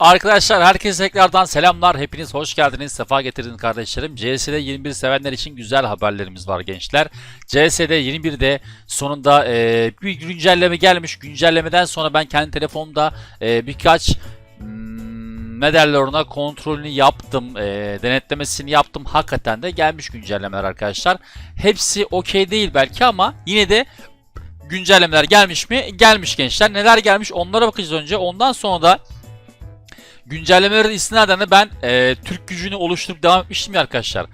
Arkadaşlar herkese tekrardan selamlar. Hepiniz hoş geldiniz. Sefa getirdiniz kardeşlerim. CS'de 21 sevenler için güzel haberlerimiz var gençler. CS'de 21'de sonunda e, bir güncelleme gelmiş. Güncellemeden sonra ben kendi telefonumda e, birkaç hmm, ne derler ona kontrolünü yaptım. e, denetlemesini yaptım. Hakikaten de gelmiş güncellemeler arkadaşlar. Hepsi okey değil belki ama yine de güncellemeler gelmiş mi? Gelmiş gençler. Neler gelmiş onlara bakacağız önce. Ondan sonra da güncellemeleri istinaden de ben e, Türk gücünü oluşturup devam etmiştim ya arkadaşlar.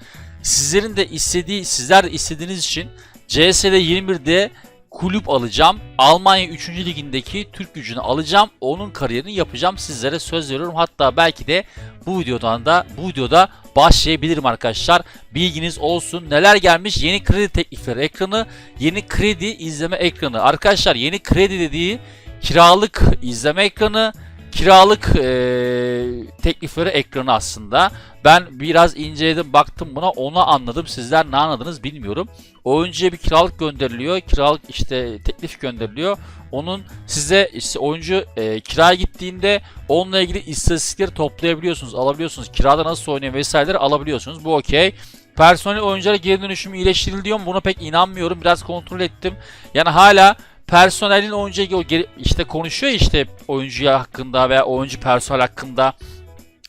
Sizlerin de istediği, sizler de istediğiniz için CS'de 21'de kulüp alacağım. Almanya 3. ligindeki Türk gücünü alacağım. Onun kariyerini yapacağım. Sizlere söz veriyorum. Hatta belki de bu videodan da bu videoda başlayabilirim arkadaşlar. Bilginiz olsun. Neler gelmiş? Yeni kredi teklifleri ekranı, yeni kredi izleme ekranı. Arkadaşlar yeni kredi dediği kiralık izleme ekranı, kiralık eee, teklifleri ekranı aslında. Ben biraz inceledim baktım buna onu anladım. Sizler ne anladınız bilmiyorum. Oyuncuya bir kiralık gönderiliyor. Kiralık işte teklif gönderiliyor. Onun size işte oyuncu eee kiraya gittiğinde onunla ilgili istatistikleri toplayabiliyorsunuz, alabiliyorsunuz. Kirada nasıl oynuyor vesaireleri alabiliyorsunuz. Bu okey. Personel oyunculara geri dönüşümü iyileştiriliyor mu? Buna pek inanmıyorum. Biraz kontrol ettim. Yani hala personelin oyuncuya o işte konuşuyor işte oyuncuya hakkında veya oyuncu personel hakkında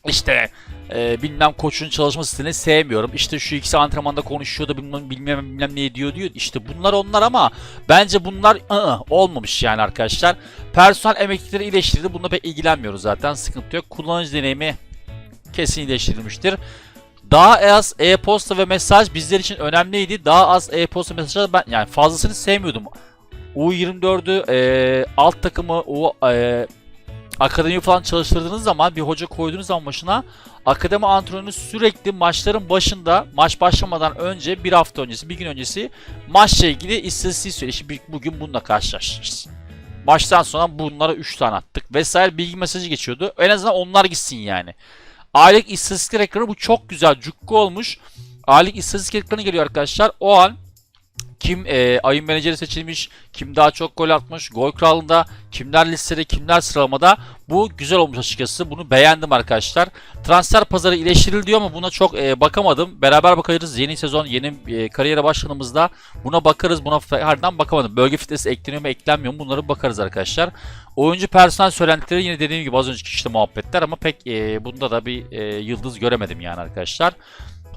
işte e, bilmem koçun çalışma stilini sevmiyorum. İşte şu ikisi antrenmanda konuşuyor da bilmem bilmem, bilmem ne diyor diyor. İşte bunlar onlar ama bence bunlar ı-ı, olmamış yani arkadaşlar. Personel emeklileri iyileştirildi. Bununla pek ilgilenmiyoruz zaten. Sıkıntı yok. Kullanıcı deneyimi kesin iyileştirilmiştir. Daha az e-posta ve mesaj bizler için önemliydi. Daha az e-posta mesajı ben yani fazlasını sevmiyordum. U24'ü e, alt takımı U e, akademi falan çalıştırdığınız zaman bir hoca koyduğunuz zaman başına akademi antrenörü sürekli maçların başında maç başlamadan önce bir hafta öncesi bir gün öncesi maçla ilgili istatistiği bir- bugün bununla karşılaşacağız. Maçtan sonra bunlara 3 tane attık vesaire bilgi mesajı geçiyordu. En azından onlar gitsin yani. Aylık istatistik ekranı bu çok güzel cukku olmuş. Aylık istatistik ekranı geliyor arkadaşlar. O an kim e, ayın menajeri seçilmiş, kim daha çok gol atmış, gol kralında, kimler listede, kimler sıralamada. Bu güzel olmuş açıkçası. Bunu beğendim arkadaşlar. Transfer pazarı iyileştirildi diyor ama buna çok e, bakamadım. Beraber bakarız. Yeni sezon, yeni e, kariyere başladığımızda buna bakarız. Buna harbiden bakamadım. Bölge filtresi ekleniyor mu, eklenmiyor mu? Bunları bakarız arkadaşlar. Oyuncu personel söylentileri yine dediğim gibi az önceki işte muhabbetler ama pek e, bunda da bir e, yıldız göremedim yani arkadaşlar.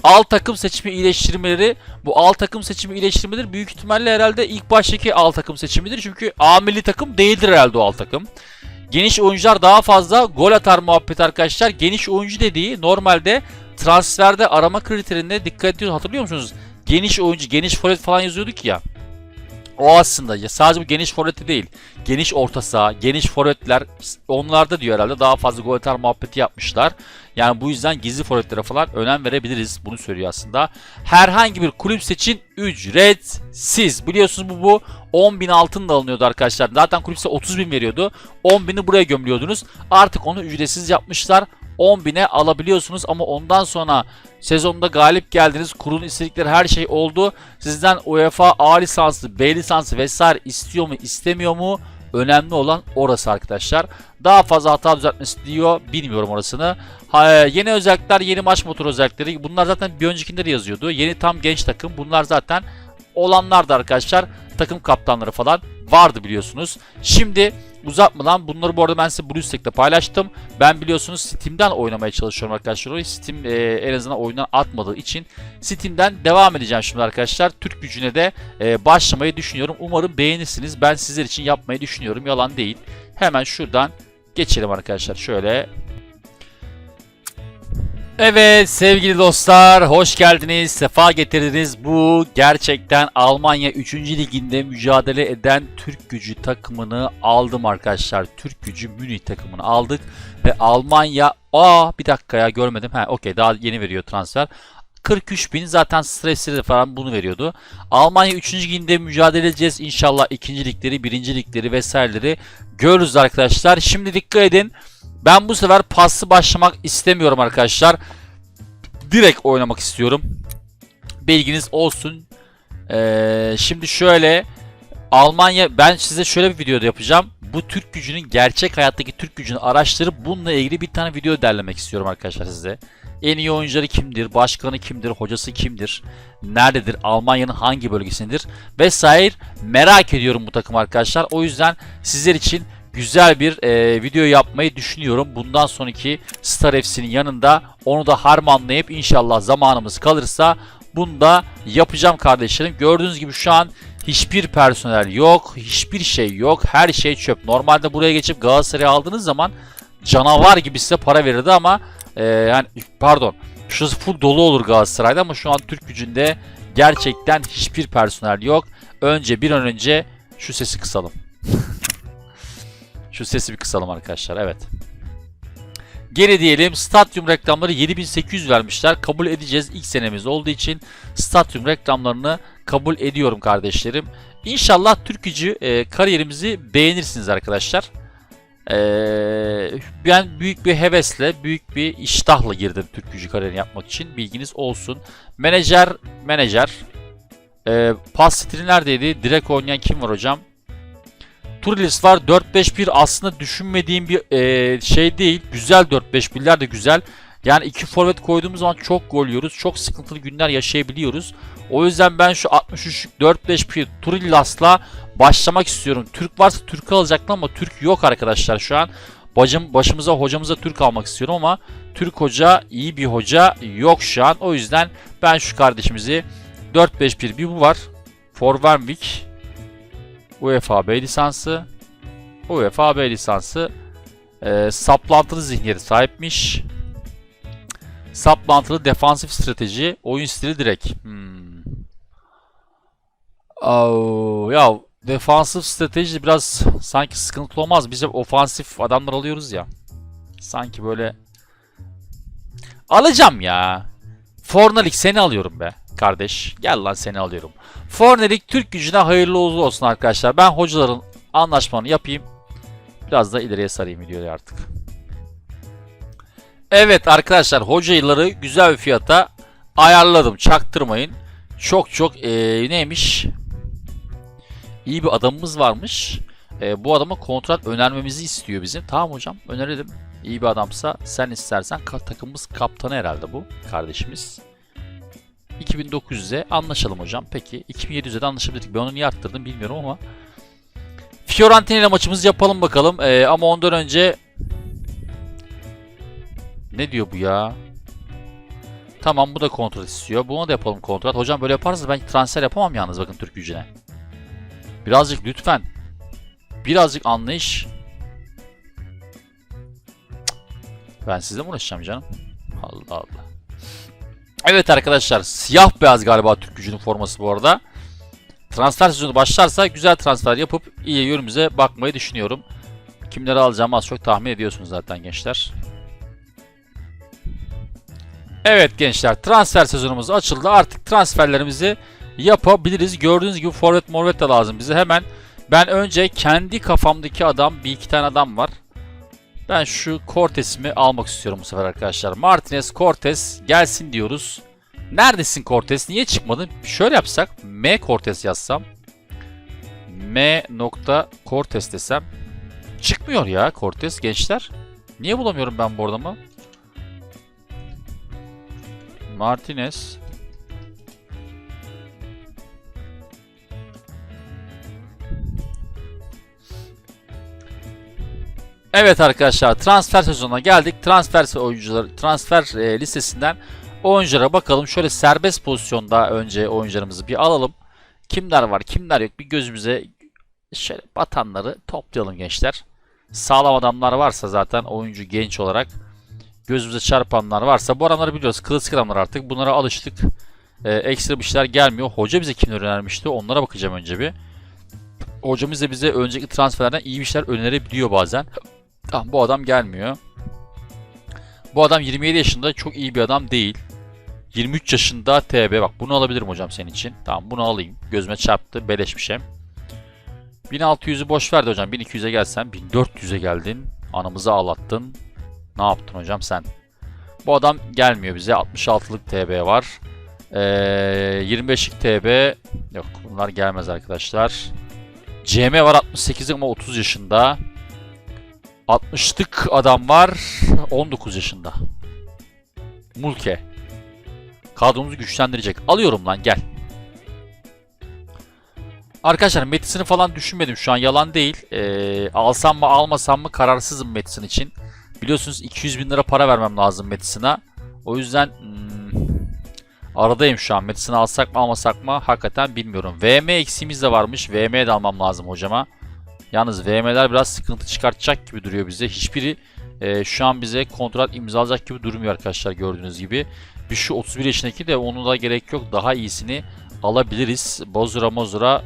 Alt takım seçimi iyileştirmeleri bu alt takım seçimi iyileştirmeleri büyük ihtimalle herhalde ilk baştaki alt takım seçimidir. Çünkü A milli takım değildir herhalde o alt takım. Geniş oyuncular daha fazla gol atar muhabbet arkadaşlar. Geniş oyuncu dediği normalde transferde arama kriterinde dikkat ediyoruz hatırlıyor musunuz? Geniş oyuncu, geniş forvet falan yazıyorduk ya. O aslında ya sadece bu geniş forveti değil. Geniş orta saha, geniş forvetler onlarda diyor herhalde daha fazla gol atar muhabbeti yapmışlar. Yani bu yüzden gizli forvetlere falan önem verebiliriz. Bunu söylüyor aslında. Herhangi bir kulüp seçin ücretsiz. Biliyorsunuz bu bu 10 bin altın da alınıyordu arkadaşlar. Zaten kulüp size 30 bin veriyordu. 10 bini buraya gömülüyordunuz. Artık onu ücretsiz yapmışlar. 10 bine alabiliyorsunuz ama ondan sonra sezonda galip geldiniz. Kurulun istedikleri her şey oldu. Sizden UEFA A lisansı, B lisansı vesaire istiyor mu istemiyor mu? Önemli olan orası arkadaşlar. Daha fazla hata düzeltmesi diyor. Bilmiyorum orasını. Ha, yeni özellikler, yeni maç motoru özellikleri. Bunlar zaten bir öncekinde de yazıyordu. Yeni tam genç takım. Bunlar zaten olanlardı arkadaşlar. Takım kaptanları falan vardı biliyorsunuz. Şimdi uzatmadan bunları bu arada ben size BlueStack'te paylaştım. Ben biliyorsunuz Steam'den oynamaya çalışıyorum arkadaşlar. Steam e, en azından oyundan atmadığı için Steam'den devam edeceğim şimdi arkadaşlar. Türk gücüne de e, başlamayı düşünüyorum. Umarım beğenirsiniz. Ben sizler için yapmayı düşünüyorum. Yalan değil. Hemen şuradan geçelim arkadaşlar. Şöyle Evet sevgili dostlar hoş geldiniz, sefa getirdiniz. Bu gerçekten Almanya 3. liginde mücadele eden Türk gücü takımını aldım arkadaşlar. Türk gücü Münih takımını aldık ve Almanya aa bir dakika ya görmedim. Ha okey daha yeni veriyor transfer. 43 bin zaten stresleri falan bunu veriyordu. Almanya 3. liginde mücadele edeceğiz. İnşallah 2. ligleri, 1. ligleri vesaireleri görürüz arkadaşlar. Şimdi dikkat edin. Ben bu sefer paslı başlamak istemiyorum arkadaşlar. Direkt oynamak istiyorum. Bilginiz olsun. Ee, şimdi şöyle Almanya ben size şöyle bir videoda yapacağım. Bu Türk gücünün gerçek hayattaki Türk gücünü araştırıp bununla ilgili bir tane video derlemek istiyorum arkadaşlar size. En iyi oyuncuları kimdir, başkanı kimdir, hocası kimdir, nerededir, Almanya'nın hangi bölgesindedir vesaire merak ediyorum bu takım arkadaşlar. O yüzden sizler için güzel bir e, video yapmayı düşünüyorum. Bundan sonraki Star FC'nin yanında onu da harmanlayıp inşallah zamanımız kalırsa bunu da yapacağım kardeşlerim. Gördüğünüz gibi şu an hiçbir personel yok, hiçbir şey yok, her şey çöp. Normalde buraya geçip Galatasaray'ı aldığınız zaman canavar gibi size para verirdi ama e, yani pardon şurası full dolu olur Galatasaray'da ama şu an Türk gücünde gerçekten hiçbir personel yok. Önce bir an önce şu sesi kısalım. şu sesi bir kısalım arkadaşlar evet. Geri diyelim stadyum reklamları 7800 vermişler. Kabul edeceğiz ilk senemiz olduğu için stadyum reklamlarını kabul ediyorum kardeşlerim. İnşallah Türkücü e, kariyerimizi beğenirsiniz arkadaşlar. E, ben büyük bir hevesle, büyük bir iştahla girdim Türkücü kariyerini yapmak için. Bilginiz olsun. Menajer, menajer. E, pas stili neredeydi? Direkt oynayan kim var hocam? Turilis var. 4-5-1 aslında düşünmediğim bir e, şey değil. Güzel 4-5-1'ler de güzel. Yani iki forvet koyduğumuz zaman çok gol yiyoruz. Çok sıkıntılı günler yaşayabiliyoruz. O yüzden ben şu 63 4-5-1 Turillas'la başlamak istiyorum. Türk varsa Türk alacaktım ama Türk yok arkadaşlar şu an. Bacım, başımıza hocamıza Türk almak istiyorum ama Türk hoca iyi bir hoca yok şu an. O yüzden ben şu kardeşimizi 4-5-1 bir bu var. Forvenvik UEFA B lisansı UEFA B lisansı e, saplantılı zihniyeti sahipmiş. Saplantılı defansif strateji, oyun stili direkt. Hmm. Oh, ya defansif strateji biraz sanki sıkıntı olmaz. Biz hep ofansif adamlar alıyoruz ya. Sanki böyle alacağım ya. Fornalik seni alıyorum be kardeş. Gel lan seni alıyorum. Fornalik Türk gücüne hayırlı uğurlu olsun arkadaşlar. Ben hocaların anlaşmanı yapayım. Biraz da ileriye sarayım videoyu artık. Evet arkadaşlar hocaları güzel bir fiyata ayarladım. Çaktırmayın. Çok çok ee, neymiş? İyi bir adamımız varmış. E, bu adama kontrat önermemizi istiyor bizim. Tamam hocam önerelim. İyi bir adamsa sen istersen takımımız kaptanı herhalde bu kardeşimiz. 2900'e anlaşalım hocam. Peki 2700'e de anlaşabilirdik. Ben onu niye arttırdım bilmiyorum ama. Fiorentina ile maçımızı yapalım bakalım. E, ama ondan önce ne diyor bu ya? Tamam bu da kontrat istiyor. Buna da yapalım kontrat. Hocam böyle yaparsanız ben transfer yapamam yalnız bakın Türk gücüne. Birazcık lütfen. Birazcık anlayış. Ben sizle mi uğraşacağım canım? Allah Allah. Evet arkadaşlar siyah beyaz galiba Türk gücünün forması bu arada. Transfer sezonu başlarsa güzel transfer yapıp iyi yönümüze bakmayı düşünüyorum. Kimleri alacağımı az çok tahmin ediyorsunuz zaten gençler. Evet gençler transfer sezonumuz açıldı. Artık transferlerimizi yapabiliriz. Gördüğünüz gibi forvet morvet de lazım bize. Hemen ben önce kendi kafamdaki adam bir iki tane adam var. Ben şu Cortez'imi almak istiyorum bu sefer arkadaşlar. Martinez Cortez gelsin diyoruz. Neredesin Cortez? Niye çıkmadın? Şöyle yapsak. M Cortez yazsam. M nokta Cortez desem. Çıkmıyor ya Cortez gençler. Niye bulamıyorum ben bu adamı? Martinez. Evet arkadaşlar transfer sezonuna geldik. Transfer oyuncuları transfer e, listesinden oyunculara bakalım. Şöyle serbest pozisyonda önce oyuncularımızı bir alalım. Kimler var, kimler yok bir gözümüze şöyle batanları toplayalım gençler. Sağlam adamlar varsa zaten oyuncu genç olarak gözümüze çarpanlar varsa bu adamları biliyoruz. Klasik adamlar artık. Bunlara alıştık. Ee, ekstra bir şeyler gelmiyor. Hoca bize kimleri önermişti? Onlara bakacağım önce bir. Hocamız da bize önceki transferlerden iyi bir şeyler önerebiliyor bazen. Tamam bu adam gelmiyor. Bu adam 27 yaşında çok iyi bir adam değil. 23 yaşında TB bak bunu alabilirim hocam senin için. Tamam bunu alayım. Gözüme çarptı beleş bir şey. 1600'ü boş verdi hocam. 1200'e gelsen 1400'e geldin. Anamızı ağlattın. Ne yaptın hocam sen? Bu adam gelmiyor bize. 66'lık TB var. Ee, 25'lik TB yok bunlar gelmez arkadaşlar. CM var 68 ama 30 yaşında. 60'lık adam var 19 yaşında. Mulke. Kadromuzu güçlendirecek. Alıyorum lan gel. Arkadaşlar Metis'ini falan düşünmedim şu an yalan değil. Ee, alsam mı almasam mı kararsızım Metis'in için. Biliyorsunuz 200 bin lira para vermem lazım Metis'ine. O yüzden hmm, aradayım şu an. Metis'ini alsak mı almasak mı hakikaten bilmiyorum. VM eksiğimiz de varmış. VM de almam lazım hocama. Yalnız VM'ler biraz sıkıntı çıkartacak gibi duruyor bize. Hiçbiri e, şu an bize kontrat imzalayacak gibi durmuyor arkadaşlar gördüğünüz gibi. Bir şu 31 yaşındaki de onu da gerek yok. Daha iyisini alabiliriz. Bozura Mozura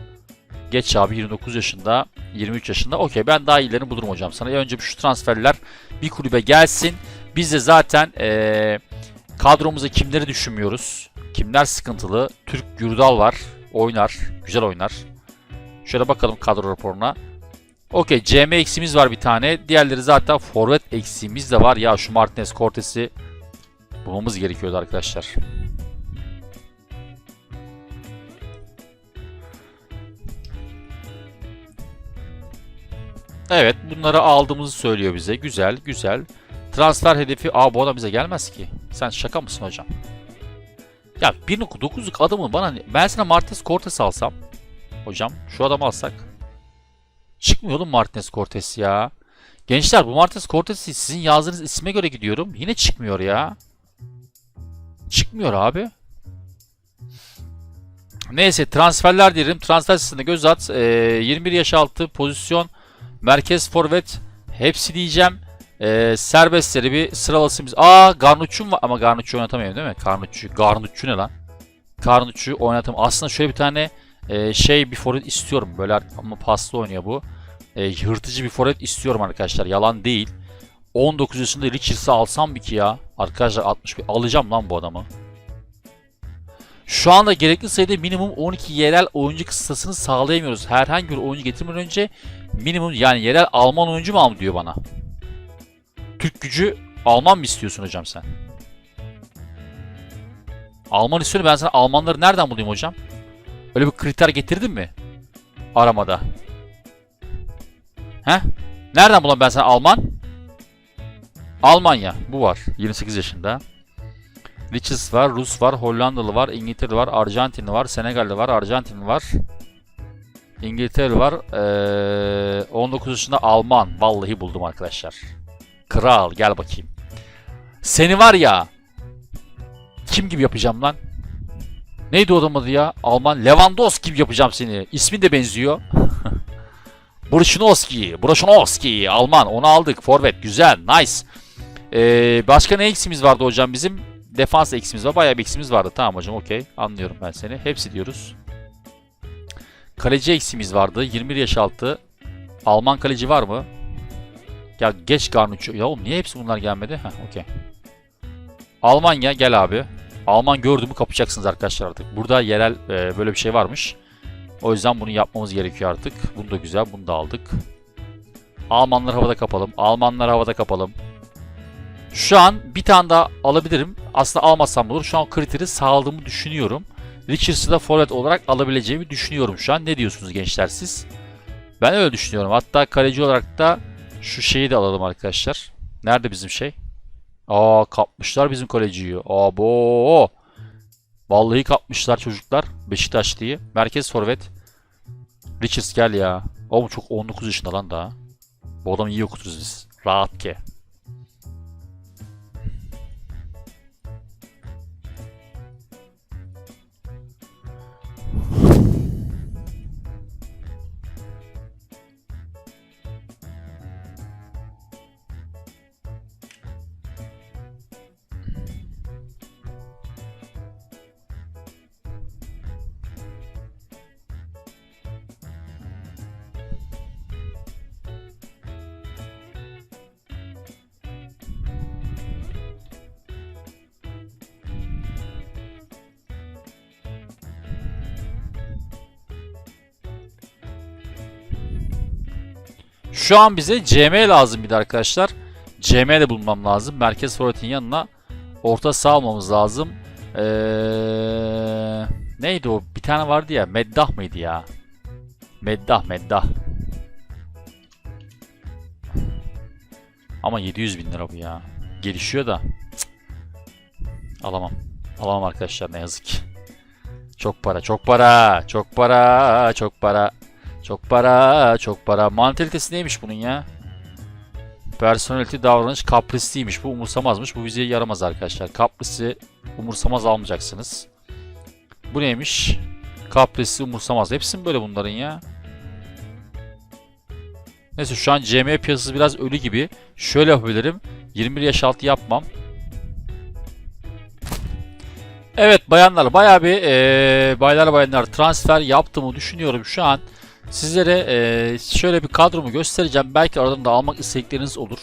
geç abi 29 yaşında 23 yaşında. Okey ben daha iyilerini bulurum hocam sana. Önce şu transferler bir kulübe gelsin. Biz de zaten e, kadromuza kimleri düşünmüyoruz? Kimler sıkıntılı? Türk Gürdal var. Oynar. Güzel oynar. Şöyle bakalım kadro raporuna. Okey CM eksiğimiz var bir tane. Diğerleri zaten forvet eksiğimiz de var. Ya şu Martinez Cortes'i bulmamız gerekiyordu arkadaşlar. Evet bunları aldığımızı söylüyor bize. Güzel güzel. Transfer hedefi... Aa bu adam bize gelmez ki. Sen şaka mısın hocam? Ya 1.9'luk adamı bana... Ben sana Martinez Cortes alsam. Hocam şu adamı alsak. Çıkmıyor oğlum Martinez Cortes ya. Gençler bu Martinez Cortes'i sizin yazdığınız isme göre gidiyorum. Yine çıkmıyor ya. Çıkmıyor abi. Neyse transferler diyelim. Transfer sitesinde göz at. Ee, 21 yaş altı pozisyon. Merkez forvet. Hepsi diyeceğim. Ee, serbestleri bir sıralasın biz. Aa Garnucci'm var. Ama Garnucci oynatamıyorum değil mi? Garnucci. Garnucci ne lan? Garnucci oynatam. Aslında şöyle bir tane e, şey bir forvet istiyorum. Böyle ama paslı oynuyor bu. E, hırtıcı bir forvet istiyorum arkadaşlar. Yalan değil. 19 yaşında Richards'ı alsam bir ki ya. Arkadaşlar 61 alacağım lan bu adamı. Şu anda gerekli sayıda minimum 12 yerel oyuncu kıstasını sağlayamıyoruz. Herhangi bir oyuncu getirmeden önce minimum yani yerel Alman oyuncu mu al diyor bana. Türk gücü Alman mı istiyorsun hocam sen? Alman istiyorum ben sana Almanları nereden bulayım hocam? Öyle bir kriter getirdin mi? Aramada. He? Nereden bulayım ben sana Alman? Almanya. Bu var. 28 yaşında. Richards var, Rus var, Hollandalı var, İngiltere var, Arjantinli var, Senegalli var, Arjantinli var. İngiltere var. Ee, 19 yaşında Alman. Vallahi buldum arkadaşlar. Kral gel bakayım. Seni var ya. Kim gibi yapacağım lan? Neydi o adam adı ya? Alman. Lewandowski gibi yapacağım seni. İsmin de benziyor. Brushinovski. Brushinovski. Alman. Onu aldık. Forvet. Güzel. Nice. Ee, başka ne eksimiz vardı hocam bizim? Defans eksimiz var. Bayağı bir eksimiz vardı. Tamam hocam okey. Anlıyorum ben seni. Hepsi diyoruz. Kaleci eksimiz vardı. 21 yaş altı. Alman kaleci var mı? Ya geç Garnucci. Ya oğlum niye hepsi bunlar gelmedi? Heh okey. Almanya gel abi. Alman gördüğümü kapacaksınız arkadaşlar artık. Burada yerel e, böyle bir şey varmış. O yüzden bunu yapmamız gerekiyor artık. Bunu da güzel. Bunu da aldık. Almanlar havada kapalım. Almanlar havada kapalım. Şu an bir tane daha alabilirim. Aslında almasam da olur. Şu an kriteri sağladığımı düşünüyorum. Richards'ı da forvet olarak alabileceğimi düşünüyorum şu an. Ne diyorsunuz gençler siz? Ben öyle düşünüyorum. Hatta kaleci olarak da şu şeyi de alalım arkadaşlar. Nerede bizim şey? Aa kapmışlar bizim kaleciyi. Abo. Vallahi kapmışlar çocuklar. Beşiktaş diye. Merkez forvet. Richards gel ya. Oğlum çok 19 yaşında lan daha. Bu adamı iyi okuturuz biz. Rahat ke. Şu an bize CM lazım bir de arkadaşlar. CM de bulmam lazım. Merkez forvetin yanına orta saha almamız lazım. Ee, neydi o? Bir tane vardı ya. Meddah mıydı ya? Meddah meddah. Ama 700 bin lira bu ya. Gelişiyor da. Cık. Alamam. Alamam arkadaşlar ne yazık ki. Çok para, çok para, çok para, çok para. Çok para, çok para. Mantalitesi neymiş bunun ya? Personality davranış kaprisliymiş. Bu umursamazmış. Bu bize yaramaz arkadaşlar. Kaprisi umursamaz almayacaksınız. Bu neymiş? Kaprisi umursamaz. Hepsi böyle bunların ya? Neyse şu an CM piyasası biraz ölü gibi. Şöyle yapabilirim. 21 yaş altı yapmam. Evet bayanlar bayağı bir eee baylar bayanlar transfer yaptığımı düşünüyorum şu an. Sizlere eee, şöyle bir kadromu göstereceğim. Belki aralarında almak istedikleriniz olur.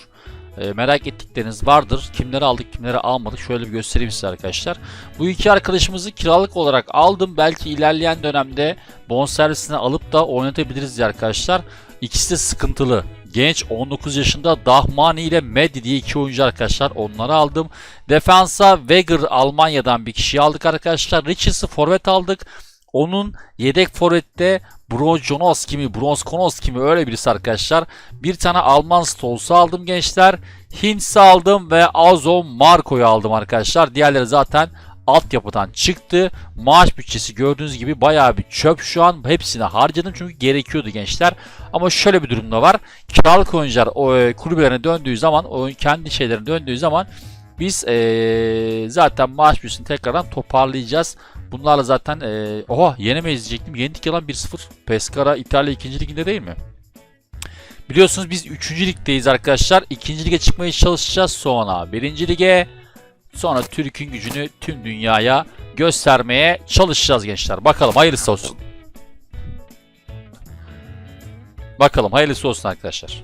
Eee, merak ettikleriniz vardır. Kimleri aldık kimleri almadık. Şöyle bir göstereyim size arkadaşlar. Bu iki arkadaşımızı kiralık olarak aldım. Belki ilerleyen dönemde bonservisine alıp da oynatabiliriz diye arkadaşlar. İkisi de sıkıntılı. Genç 19 yaşında Dahmani ile Medi diye iki oyuncu arkadaşlar. Onları aldım. Defansa Weger Almanya'dan bir kişi aldık arkadaşlar. Richards'ı forvet aldık. Onun yedek forvette Brojonos mi, Bronskonos mi öyle birisi arkadaşlar. Bir tane Alman Stolz'u aldım gençler. Hintz'i aldım ve Azo Marco'yu aldım arkadaşlar. Diğerleri zaten altyapıdan çıktı. Maaş bütçesi gördüğünüz gibi bayağı bir çöp şu an. Hepsini harcadım çünkü gerekiyordu gençler. Ama şöyle bir durumda var. Kiralık oyuncular o, e, kulüplerine döndüğü zaman, oyun kendi şeylerine döndüğü zaman biz e, zaten maaş bütçesini tekrardan toparlayacağız. Bunlarla zaten e, oha yenemeyiz diyecektim. Yendik yalan 1-0. Pescara İtalya 2. liginde değil mi? Biliyorsunuz biz 3. ligdeyiz arkadaşlar. 2. lige çıkmaya çalışacağız sonra 1. lige sonra Türk'ün gücünü tüm dünyaya göstermeye çalışacağız gençler. Bakalım hayırlısı olsun. Bakalım hayırlısı olsun arkadaşlar.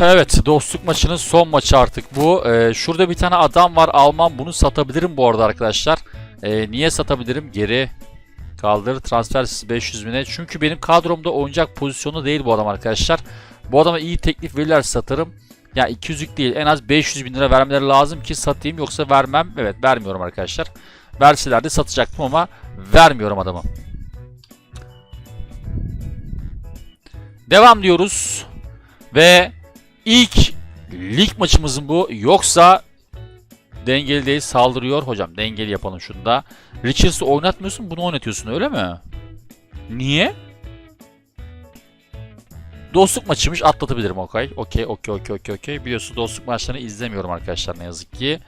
Evet dostluk maçının son maçı artık bu. Ee, şurada bir tane adam var Alman bunu satabilirim bu arada arkadaşlar. Ee, niye satabilirim? Geri kaldır transfer 500 bine. Çünkü benim kadromda oynayacak pozisyonu değil bu adam arkadaşlar. Bu adama iyi teklif verirler satarım. Ya 200'lük değil en az 500 bin lira vermeleri lazım ki satayım yoksa vermem. Evet vermiyorum arkadaşlar. Verseler de satacaktım ama vermiyorum adamı. Devam diyoruz. Ve ilk lig maçımızın bu. Yoksa dengeli değil saldırıyor. Hocam dengeli yapalım şunu da. Richards'ı oynatmıyorsun bunu oynatıyorsun öyle mi? Niye? Dostluk maçıymış atlatabilirim okay. Okey okey okey okey okey. Biliyorsunuz dostluk maçlarını izlemiyorum arkadaşlar ne yazık ki.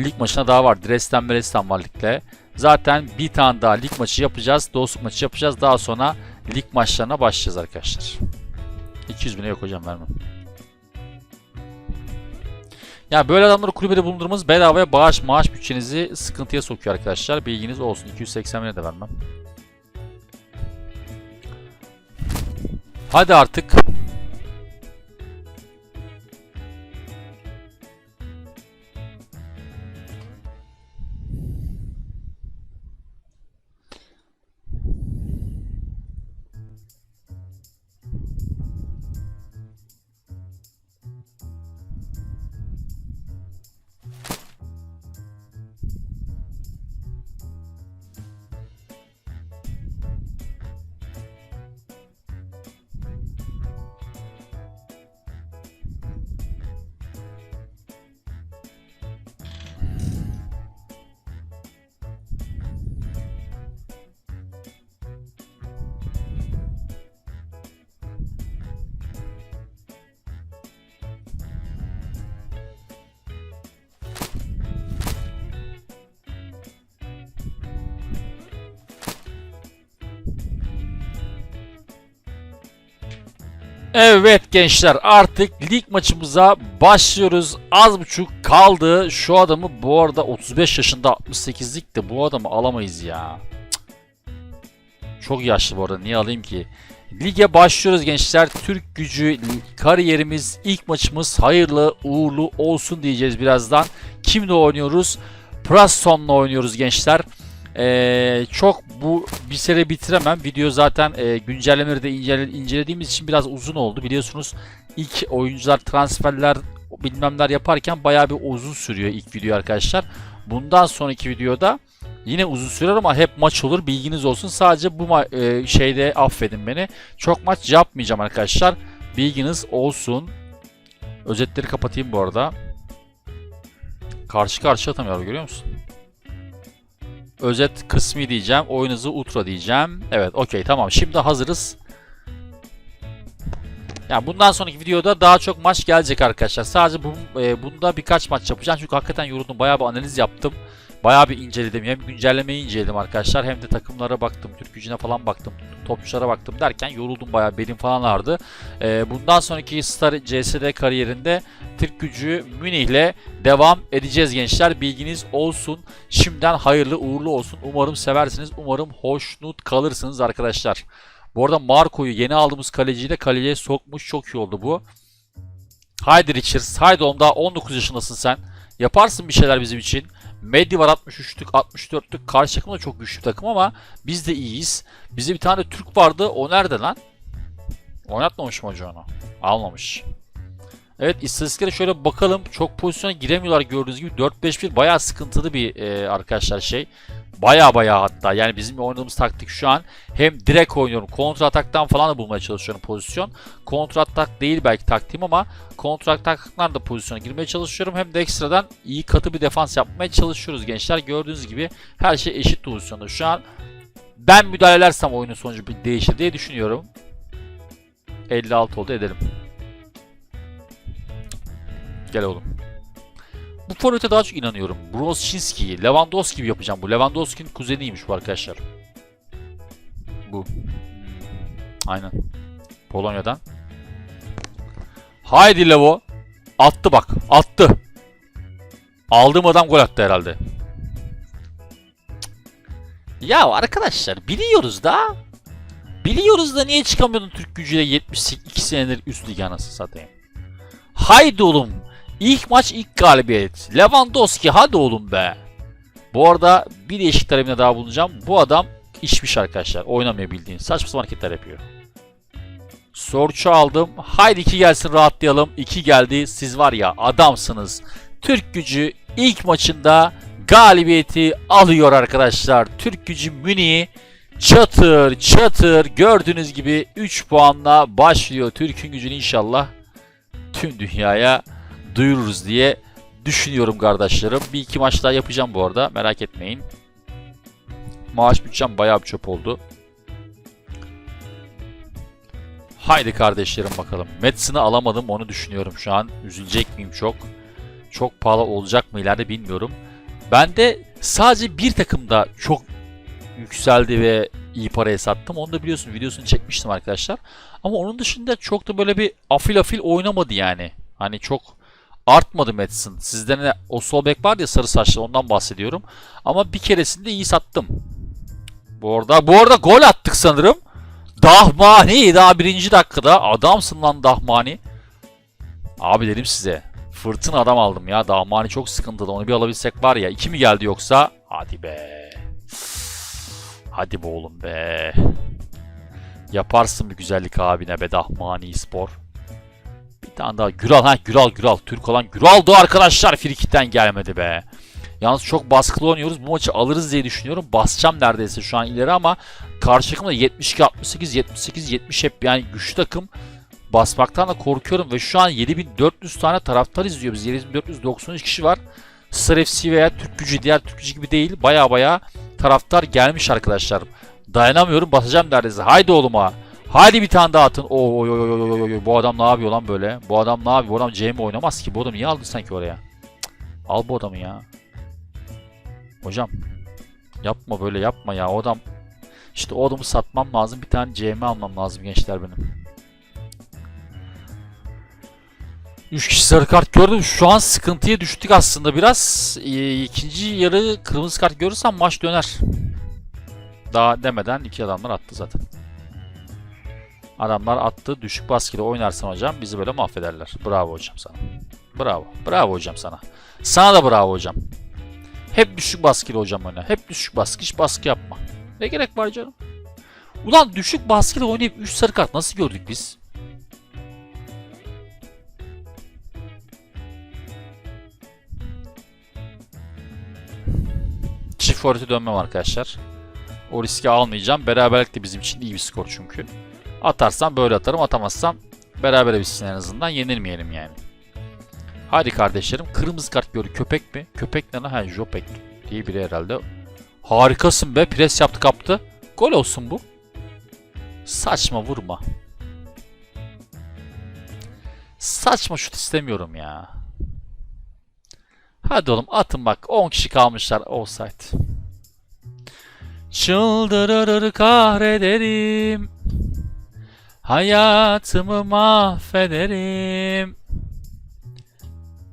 Lig maçına daha var. Dresden Dresden var ligle. Zaten bir tane daha lig maçı yapacağız. Dostluk maçı yapacağız. Daha sonra lig maçlarına başlayacağız arkadaşlar. 200 bine yok hocam vermem. Ya böyle adamları kulübede bulundurmanız bedavaya bağış maaş bütçenizi sıkıntıya sokuyor arkadaşlar. Bilginiz olsun. 280 bine de vermem. Hadi artık. Evet gençler artık lig maçımıza başlıyoruz. Az buçuk kaldı. Şu adamı bu arada 35 yaşında 68'lik de bu adamı alamayız ya. Çok yaşlı bu arada niye alayım ki? Lige başlıyoruz gençler. Türk gücü kariyerimiz ilk maçımız hayırlı uğurlu olsun diyeceğiz birazdan. Kimle oynuyoruz? Prasson'la oynuyoruz gençler. Ee, çok bu bir sene bitiremem. Video zaten e, güncellemeleri de incele, incelediğimiz için biraz uzun oldu. Biliyorsunuz ilk oyuncular transferler bilmemler yaparken bayağı bir uzun sürüyor ilk video arkadaşlar. Bundan sonraki videoda Yine uzun sürer ama hep maç olur bilginiz olsun. Sadece bu e, şeyde affedin beni. Çok maç yapmayacağım arkadaşlar. Bilginiz olsun. Özetleri kapatayım bu arada. Karşı karşıya atamıyor görüyor musun? Özet kısmı diyeceğim. Oyun hızı ultra diyeceğim. Evet okey tamam. Şimdi hazırız. Yani bundan sonraki videoda daha çok maç gelecek arkadaşlar. Sadece bu, e, bunda birkaç maç yapacağım. Çünkü hakikaten yoruldum. Bayağı bir analiz yaptım. Bayağı bir inceledim. Hem güncellemeyi inceledim arkadaşlar. Hem de takımlara baktım. Türk gücüne falan baktım. Topçulara baktım derken yoruldum bayağı. Belim falan ağrıdı. E, bundan sonraki Star CSD kariyerinde Türk gücü Münih'le devam edeceğiz gençler. Bilginiz olsun. Şimdiden hayırlı uğurlu olsun. Umarım seversiniz. Umarım hoşnut kalırsınız arkadaşlar. Bu arada Marco'yu yeni aldığımız kaleciyi de kaleye sokmuş. Çok iyi oldu bu. Haydi Richards. Haydi daha 19 yaşındasın sen. Yaparsın bir şeyler bizim için. Medli var 63'lük 64'lük. Karşı takım da çok güçlü bir takım ama biz de iyiyiz. Bizde bir tane Türk vardı. O nerede lan? Oynatmamış mı hoca onu? Almamış. Evet istatistiklere şöyle bakalım. Çok pozisyona giremiyorlar gördüğünüz gibi. 4-5-1 bayağı sıkıntılı bir e, arkadaşlar şey. Baya baya hatta yani bizim oynadığımız taktik şu an hem direkt oynuyorum kontra ataktan falan da bulmaya çalışıyorum pozisyon. Kontra atak değil belki taktiğim ama kontra ataklarla da pozisyona girmeye çalışıyorum. Hem de ekstradan iyi katı bir defans yapmaya çalışıyoruz gençler. Gördüğünüz gibi her şey eşit pozisyonda. Şu an ben müdahale edersem oyunun sonucu bir değişir diye düşünüyorum. 56 oldu edelim. Gel oğlum. Bu forvete daha çok inanıyorum. Brozczynski'yi, Lewandowski gibi yapacağım bu. Lewandowski'nin kuzeniymiş bu arkadaşlar. Bu. Hmm, Aynen. Polonya'dan. Haydi Levo. Attı bak. Attı. Aldığım adam gol attı herhalde. Ya arkadaşlar biliyoruz da. Biliyoruz da niye çıkamıyordun Türk gücüyle 72 senedir üst lig anasını satayım. Haydi oğlum. İlk maç ilk galibiyet. Lewandowski hadi oğlum be. Bu arada bir değişik talebine daha bulunacağım. Bu adam işmiş arkadaşlar. Oynamıyor bildiğin. Saçma sapan hareketler yapıyor. Sorçu aldım. Haydi iki gelsin rahatlayalım. İki geldi. Siz var ya adamsınız. Türk gücü ilk maçında galibiyeti alıyor arkadaşlar. Türk gücü Münih'i çatır çatır gördüğünüz gibi 3 puanla başlıyor. Türk'ün gücünü inşallah tüm dünyaya duyururuz diye düşünüyorum kardeşlerim. Bir iki maç daha yapacağım bu arada. Merak etmeyin. Maaş bütçem bayağı bir çöp oldu. Haydi kardeşlerim bakalım. Madsen'ı alamadım onu düşünüyorum şu an. Üzülecek miyim çok? Çok pahalı olacak mı ileride bilmiyorum. Ben de sadece bir takımda çok yükseldi ve iyi paraya sattım. Onu da biliyorsun videosunu çekmiştim arkadaşlar. Ama onun dışında çok da böyle bir afil afil oynamadı yani. Hani çok artmadı Madsen. Sizde ne o sol bek var ya sarı saçlı ondan bahsediyorum. Ama bir keresinde iyi sattım. Bu arada bu arada gol attık sanırım. Dahmani daha birinci dakikada. Adamsın lan Dahmani. Abi dedim size. Fırtına adam aldım ya. Dahmani çok sıkıntılı. Onu bir alabilsek var ya. iki mi geldi yoksa? Hadi be. Hadi be oğlum be. Yaparsın bir güzellik abine be Dahmani Spor. Tane daha Güral ha Güral Güral Türk olan Güral'dı arkadaşlar frikitten gelmedi be. Yalnız çok baskılı oynuyoruz. Bu maçı alırız diye düşünüyorum. Basacağım neredeyse şu an ileri ama karşı takım da 72 68 78 70 hep yani güçlü takım. Basmaktan da korkuyorum ve şu an 7400 tane taraftar izliyor. Biz 7493 kişi var. Star FC veya Türk Gücü diğer Türk Gücü gibi değil. Baya baya taraftar gelmiş arkadaşlar. Dayanamıyorum basacağım neredeyse. Haydi oğluma. Haydi bir tane daha atın. Oy oy oy oy oy. Bu adam ne yapıyor lan böyle? Bu adam ne yapıyor? Bu adam CM oynamaz ki. Bu adamı niye aldın sanki oraya? Cık. Al bu adamı ya. Hocam. Yapma böyle yapma ya. O adam işte o adamı satmam lazım. Bir tane CM almam lazım gençler benim. 3 kişi sarı kart gördüm. Şu an sıkıntıya düştük aslında biraz. Ee, ikinci yarı kırmızı kart görürsem maç döner. Daha demeden iki adamlar attı zaten. Adamlar attı. Düşük baskıyla oynarsan hocam bizi böyle mahvederler. Bravo hocam sana. Bravo. Bravo hocam sana. Sana da bravo hocam. Hep düşük baskıyla hocam oyna. Hep düşük baskı. Hiç baskı yapma. Ne gerek var canım? Ulan düşük baskıyla oynayıp 3 sarı kart nasıl gördük biz? Çift forvete dönmem arkadaşlar. O riski almayacağım. Beraberlik de bizim için iyi bir skor çünkü. Atarsam böyle atarım. Atamazsam berabere bitsin en azından. Yenilmeyelim yani. Hadi kardeşlerim. Kırmızı kart gördü. Köpek mi? Köpek ne lan? Ha Jopek diye biri herhalde. Harikasın be. Pres yaptı kaptı. Gol olsun bu. Saçma vurma. Saçma şut istemiyorum ya. Hadi oğlum atın bak. 10 kişi kalmışlar offside. Çıldırır kahrederim. Hayatımı mahvederim.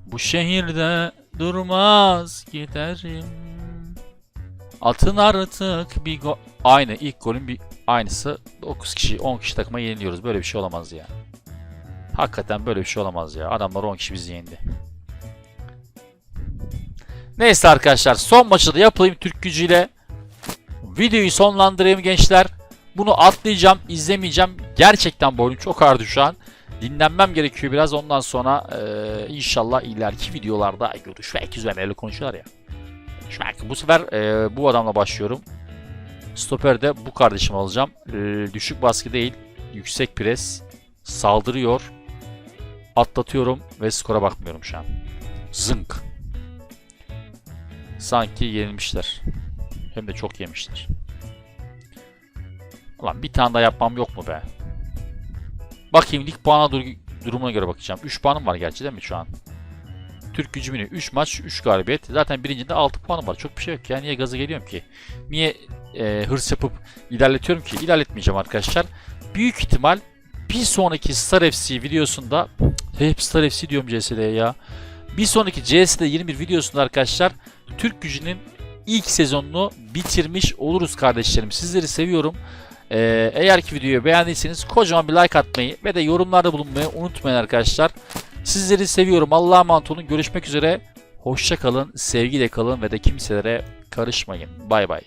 Bu şehirde durmaz giderim. Atın artık bir gol. Aynı ilk golün bir aynısı. 9 kişi 10 kişi takıma yeniliyoruz. Böyle bir şey olamaz ya. Hakikaten böyle bir şey olamaz ya. Adamlar 10 kişi bizi yendi. Neyse arkadaşlar son maçı da yapayım Türk gücüyle. Videoyu sonlandırayım gençler. Bunu atlayacağım, izlemeyeceğim. Gerçekten boynum çok ağrıdı şu an. Dinlenmem gerekiyor biraz. Ondan sonra eee, inşallah ileriki videolarda görüşmek üzere. Öyle konuşuyorlar ya. Görüşmek. Bu sefer eee, bu adamla başlıyorum. Stoper'de bu kardeşimi alacağım. Eee, düşük baskı değil. Yüksek pres. Saldırıyor. Atlatıyorum ve skora bakmıyorum şu an. Zınk. Sanki yenilmişler. Hem de çok yemişler. Ulan bir tane daha yapmam yok mu be? Bakayım lig puana dur durumuna göre bakacağım. 3 puanım var gerçi değil mi şu an? Türk gücü mini 3 maç 3 galibiyet. Zaten birincinde 6 puanım var. Çok bir şey yok ya. Niye gaza geliyorum ki? Niye e, hırs yapıp ilerletiyorum ki? İlerletmeyeceğim arkadaşlar. Büyük ihtimal bir sonraki Star FC videosunda hep Star FC diyorum CS'de ya. Bir sonraki CS'de 21 videosunda arkadaşlar Türk gücünün ilk sezonunu bitirmiş oluruz kardeşlerim. Sizleri seviyorum. Ee, eğer ki videoyu beğendiyseniz kocaman bir like atmayı ve de yorumlarda bulunmayı unutmayın arkadaşlar. Sizleri seviyorum. Allah'a emanet olun. Görüşmek üzere. Hoşça kalın, sevgiyle kalın ve de kimselere karışmayın. Bay bay.